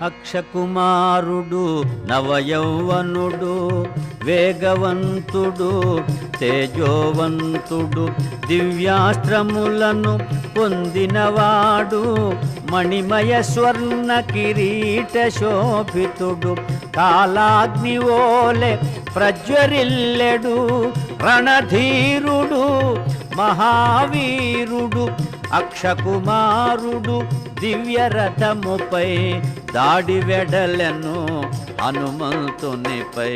అక్షకుమారుడు నవయౌవనుడు వేగవంతుడు తేజోవంతుడు దివ్యాస్త్రములను పొందినవాడు మణిమయ స్వర్ణ కిరీట శోభితుడు కాలాగ్ని ప్రజ్వరిల్లెడు రణధీరుడు మహావీరుడు అక్షకుమారుడు దివ్యరథముపై దాడి వెడలను హనుమంతునిపై.